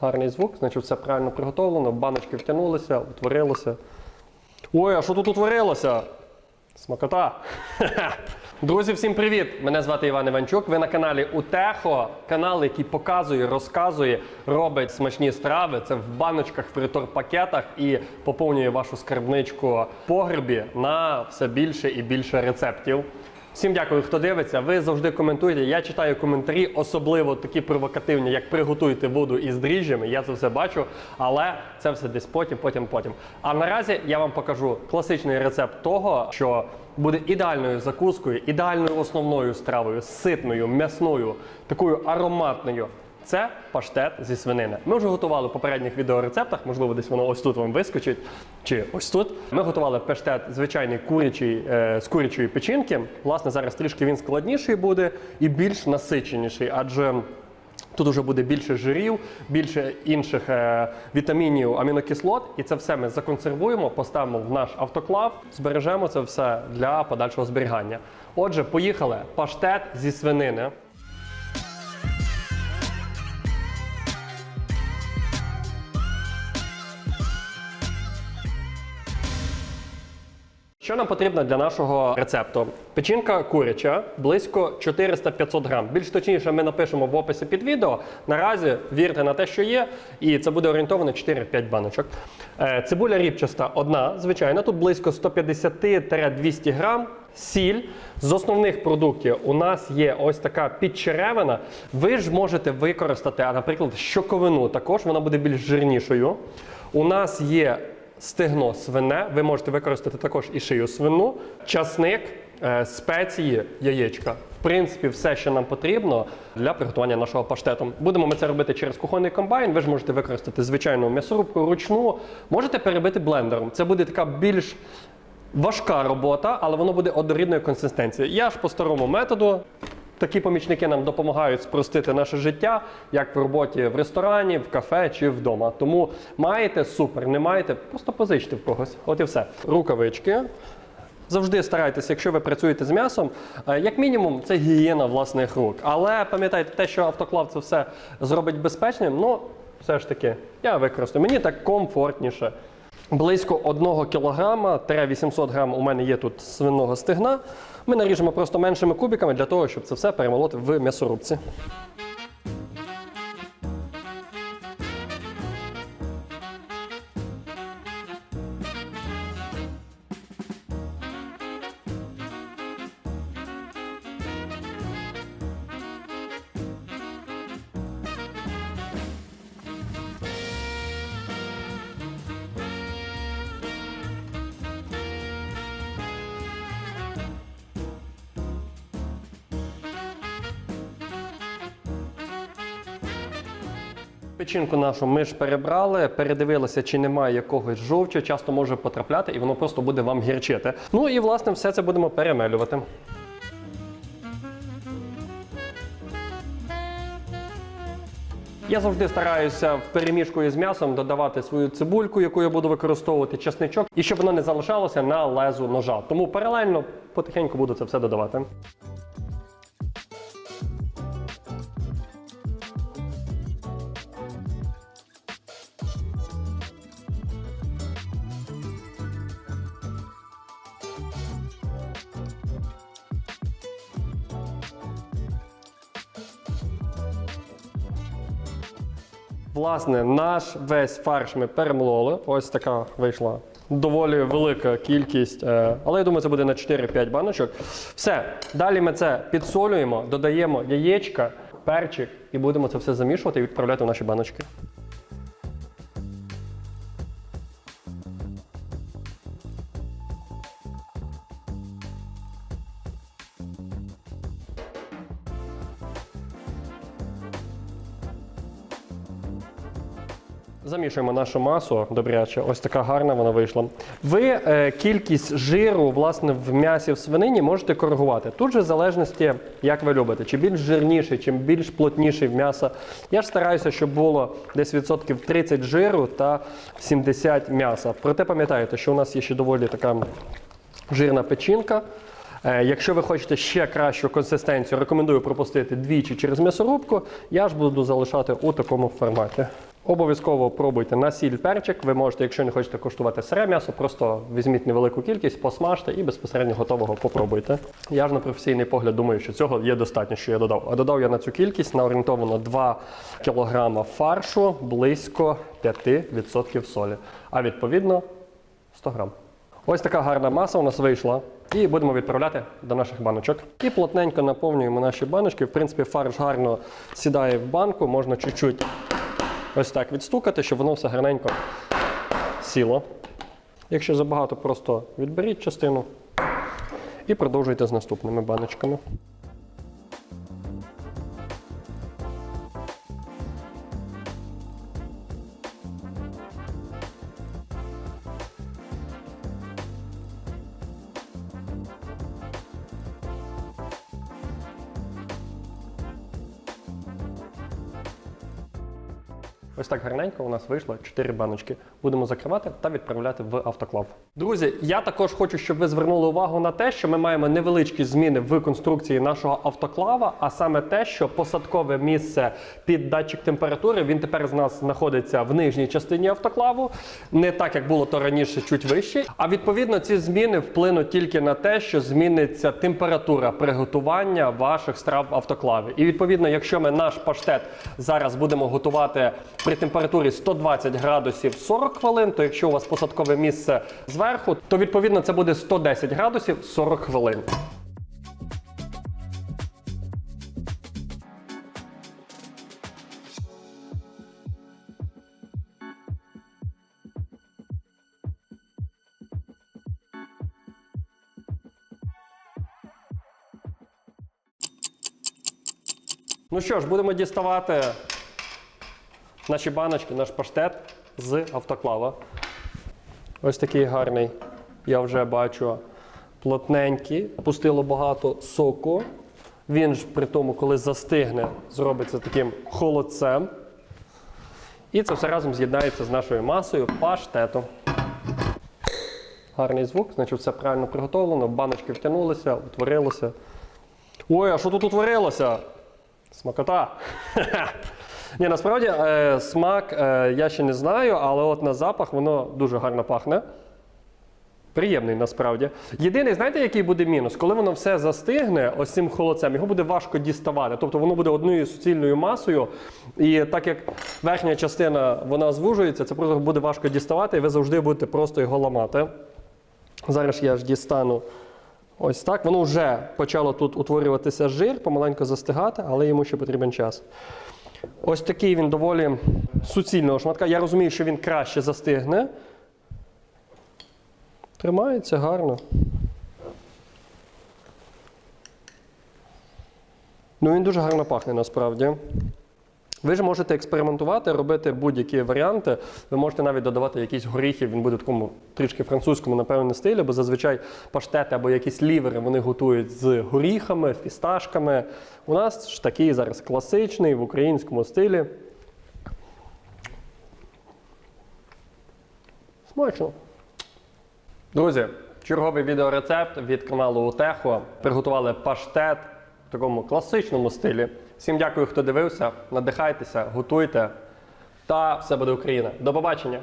Гарний звук, значить все правильно приготовлено, баночки втягнулися, утворилося. Ой, а що тут утворилося? Смакота. Друзі, всім привіт! Мене звати Іван Іванчук. Ви на каналі Утехо, канал, який показує, розказує, робить смачні страви. Це в баночках, в притор-пакетах і поповнює вашу скарбничку в погребі на все більше і більше рецептів. Всім дякую, хто дивиться. Ви завжди коментуєте. Я читаю коментарі, особливо такі провокативні, як приготуйте воду із дріжджами. Я це все бачу, але це все десь потім, потім, потім. А наразі я вам покажу класичний рецепт того, що буде ідеальною закускою, ідеальною основною стравою, ситною, м'ясною, такою ароматною. Це паштет зі свинини. Ми вже готували в попередніх відеорецептах, можливо, десь воно ось тут вам вискочить, чи ось тут. Ми готували паштет звичайний курячий е, з курячої печінки. Власне, зараз трішки він складніший буде і більш насиченіший, адже Тут вже буде більше жирів, більше інших е, вітамінів, амінокислот, і це все ми законсервуємо, поставимо в наш автоклав, збережемо це все для подальшого зберігання. Отже, поїхали. Паштет зі свинини. Що нам потрібно для нашого рецепту? Печінка куряча близько 400-500 грам. Більш точніше, ми напишемо в описі під відео. Наразі вірте на те, що є, і це буде орієнтовано 4-5 баночок. Е, Цибуля рібчаста одна, звичайна, тут близько 150-200 грам. Сіль з основних продуктів у нас є ось така підчеревина. Ви ж можете використати, наприклад, щоковину також, вона буде більш жирнішою. У нас є стегно свине, ви можете використати також і шию свину, часник, е, спеції, яєчка. В принципі, все, що нам потрібно для приготування нашого паштету. Будемо ми це робити через кухонний комбайн. Ви ж можете використати звичайну м'ясорубку ручну, можете перебити блендером. Це буде така більш важка робота, але воно буде однорідної консистенції. Я ж по старому методу. Такі помічники нам допомагають спростити наше життя, як в роботі в ресторані, в кафе чи вдома. Тому маєте супер, не маєте, просто позичте в когось. От і все. Рукавички. Завжди старайтеся, якщо ви працюєте з м'ясом, е, як мінімум, це гігієна власних рук. Але пам'ятайте, те, що автоклав це все зробить безпечним, ну все ж таки, я використаю. Мені так комфортніше. Близько 1 кг 800 грам у мене є тут свиного стегна. Ми наріжемо просто меншими кубиками для того, щоб це все перемолоти в м'ясорубці. Печінку нашу ми ж перебрали, передивилися, чи немає якогось жовчу, часто може потрапляти, і воно просто буде вам гірчити. Ну і власне все це будемо перемелювати. Я завжди стараюся в перемішку із м'ясом додавати свою цибульку, яку я буду використовувати, чесничок, і щоб воно не залишалося на лезу ножа. Тому паралельно потихеньку буду це все додавати. Власне, наш весь фарш ми перемололи. Ось така вийшла доволі велика кількість. е, Але я думаю, це буде на 4-5 баночок. Все. Далі ми це підсолюємо, додаємо яєчка, перчик і будемо це все замішувати і відправляти в наші баночки. Замішуємо нашу масу добряче. Ось така гарна вона вийшла. Ви е, кількість жиру власне в м'ясі в свинині можете коригувати. Тут же в залежності, як ви любите, чи більш жирніший, чи більш плотніший в м'ясо. Я ж стараюся, щоб було десь відсотків 30 жиру та 70 м'яса. Проте пам'ятайте, що у нас є ще доволі така жирна печінка. Е, Якщо ви хочете ще кращу консистенцію, рекомендую пропустити двічі через м'ясорубку. Я ж буду залишати у такому форматі. Обов'язково пробуйте на сіль перчик. Ви можете, якщо не хочете коштувати сире м'ясо, просто візьміть невелику кількість, посмажте і безпосередньо готового попробуйте. Я ж на професійний погляд думаю, що цього є достатньо, що я додав. А додав я на цю кількість на орієнтовано 2 кг фаршу, близько 5% солі. А відповідно 100 грам. Ось така гарна маса у нас вийшла. І будемо відправляти до наших баночок. І плотненько наповнюємо наші баночки. В принципі, фарш гарно сідає в банку, можна чуть-чуть ось так відстукати, щоб воно все гарненько сіло. Якщо забагато, просто відберіть частину і продовжуйте з наступними баночками. Ось так гарненько у нас вийшло 4 баночки. Будемо закривати та відправляти в автоклав. Друзі, я також хочу, щоб ви звернули увагу на те, що ми маємо невеличкі зміни в конструкції нашого автоклава, а саме те, що посадкове місце під датчик температури він тепер з нас знаходиться в нижній частині автоклаву, не так як було то раніше, чуть вище. А відповідно ці зміни вплинуть тільки на те, що зміниться температура приготування ваших страв в автоклаві. І відповідно, якщо ми наш паштет зараз будемо готувати при температурі 120 градусів 40 хвилин, то якщо у вас посадкове місце зверху, то відповідно це буде 110 градусів 40 хвилин. Ну що ж, будемо діставати наші баночки, наш паштет з автоклава. Ось такий гарний, я вже бачу, плотненький, пустило багато соку. Він ж при тому, коли застигне, зробиться таким холодцем. І це все разом з'єднається з нашою масою паштету. Гарний звук, значить все правильно приготовлено, баночки втягнулися, утворилося. Ой, а що тут утворилося? Смакота. Ні, насправді е, смак е, я ще не знаю, але от на запах воно дуже гарно пахне. Приємний насправді. Єдиний, знаєте, який буде мінус? Коли воно все застигне ось цим холодцем, його буде важко діставати. Тобто воно буде одною суцільною масою. І так як верхня частина вона звужується, це просто буде важко діставати, і ви завжди будете просто його ламати. Зараз я ж дістану ось так. Воно вже почало тут утворюватися жир, помаленьку застигати, але йому ще потрібен час. Ось такий він доволі суцільного шматка. Я розумію, що він краще застигне. Тримається гарно. Ну, він дуже гарно пахне насправді. Ви ж можете експериментувати, робити будь-які варіанти. Ви можете навіть додавати якісь горіхи, він буде в такому трішки французькому, напевно, стилі, бо зазвичай паштети або якісь лівери вони готують з горіхами, фісташками. У нас ж такий зараз класичний в українському стилі. Смачно. Друзі, черговий відеорецепт від каналу Утехо. Приготували паштет в такому класичному стилі. Всім дякую, хто дивився. Надихайтеся, готуйте. Та все буде Україна. До побачення!